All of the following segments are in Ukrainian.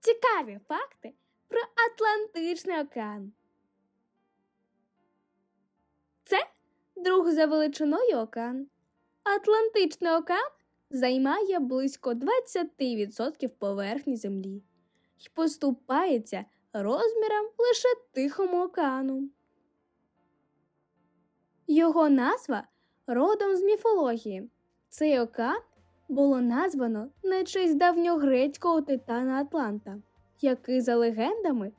Цікаві факти про Атлантичний океан. Це друг за величиною океан. Атлантичний океан займає близько 20% поверхні Землі і поступається розміром лише Тихому океану. Його назва родом з міфології. Цей океан було названо на честь давньогрецького титана Атланта, який, за легендами,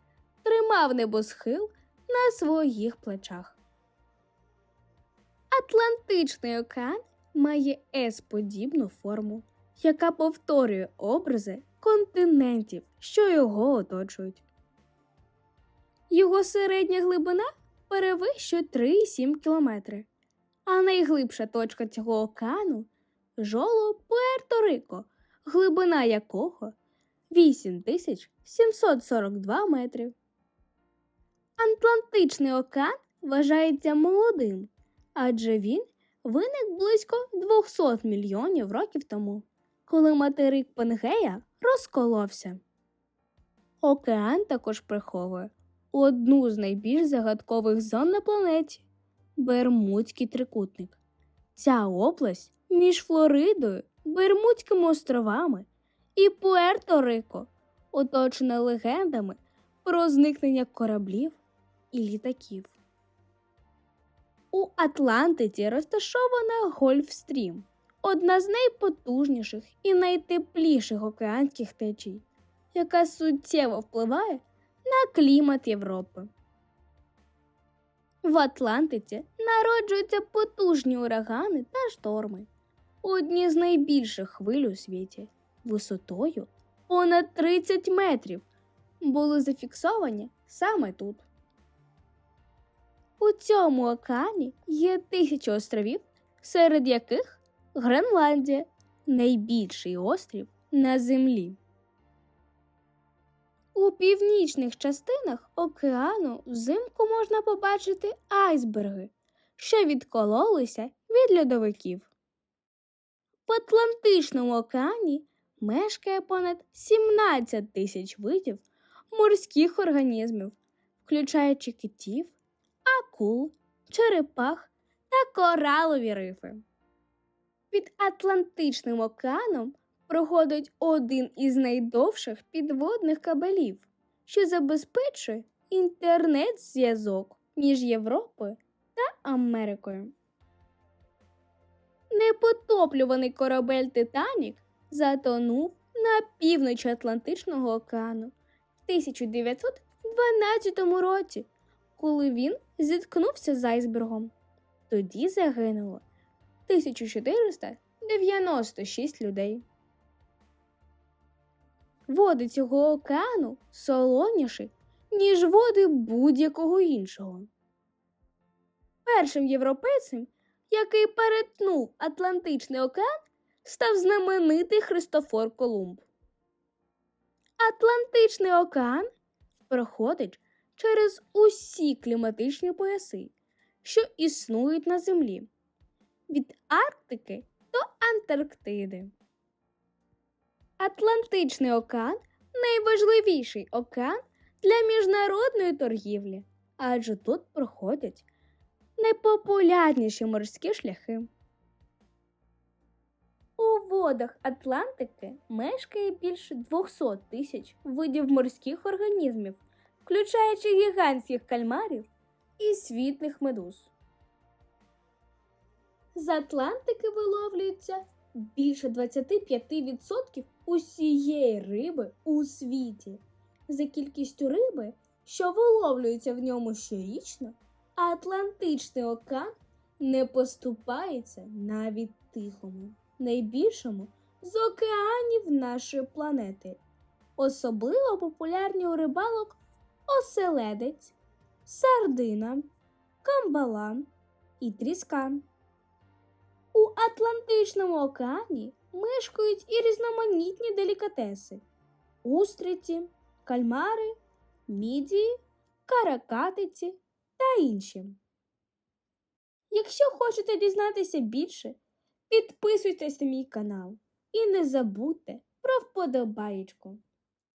тримав небосхил на своїх плечах. Атлантичний океан має С-подібну форму, яка повторює образи континентів, що його оточують. Його середня глибина перевищує 3,7 кілометри, а найглибша точка цього океану жоло Пуерто-Рико, глибина якого 8742 метри. Атлантичний океан вважається молодим, адже він виник близько 200 мільйонів років тому, коли материк Пангея розколовся. Океан також приховує одну з найбільш загадкових зон на планеті Бермудський трикутник. Ця область між Флоридою, Бермудськими островами і Пуерто-Рико оточена легендами про зникнення кораблів і літаків. У Атлантиці розташована Гольфстрім, одна з найпотужніших і найтепліших океанських течій, яка суттєво впливає на клімат Європи. В Атлантиці народжуються потужні урагани та шторми, одні з найбільших хвиль у світі, висотою понад 30 метрів, були зафіксовані саме тут. У цьому океані є тисячі островів, серед яких Гренландія найбільший острів на землі. У північних частинах океану взимку можна побачити айсберги, що відкололися від льодовиків. В Атлантичному океані мешкає понад 17 тисяч видів морських організмів, включаючи китів, акул, черепах та коралові рифи. Під Атлантичним океаном проходить один із найдовших підводних кабелів, що забезпечує інтернет-зв'язок між Європою та Америкою. Непотоплюваний корабель Титанік затонув на півночі Атлантичного океану в 1912 році, коли він зіткнувся з айсбергом. Тоді загинуло 1496 людей. Води цього океану солоніші, ніж води будь-якого іншого. Першим європейцем, який перетнув Атлантичний океан, став знаменитий Христофор Колумб. Атлантичний океан проходить через усі кліматичні пояси, що існують на Землі від Арктики до Антарктиди. Атлантичний океан найважливіший океан для міжнародної торгівлі, адже тут проходять найпопулярніші морські шляхи. У водах Атлантики мешкає більше 200 тисяч видів морських організмів, включаючи гігантських кальмарів і світних медуз. З Атлантики виловлюється більше 25% усієї риби у світі. За кількістю риби, що виловлюється в ньому щорічно, Атлантичний океан не поступається навіть тихому, найбільшому з океанів нашої планети. Особливо популярні у рибалок оселедець, сардина, камбала і тріска. У Атлантичному океані мешкають і різноманітні делікатеси: устриці, кальмари, мідії, каракатиці та іншим. Якщо хочете дізнатися більше, підписуйтесь на мій канал і не забудьте про вподобаєчку.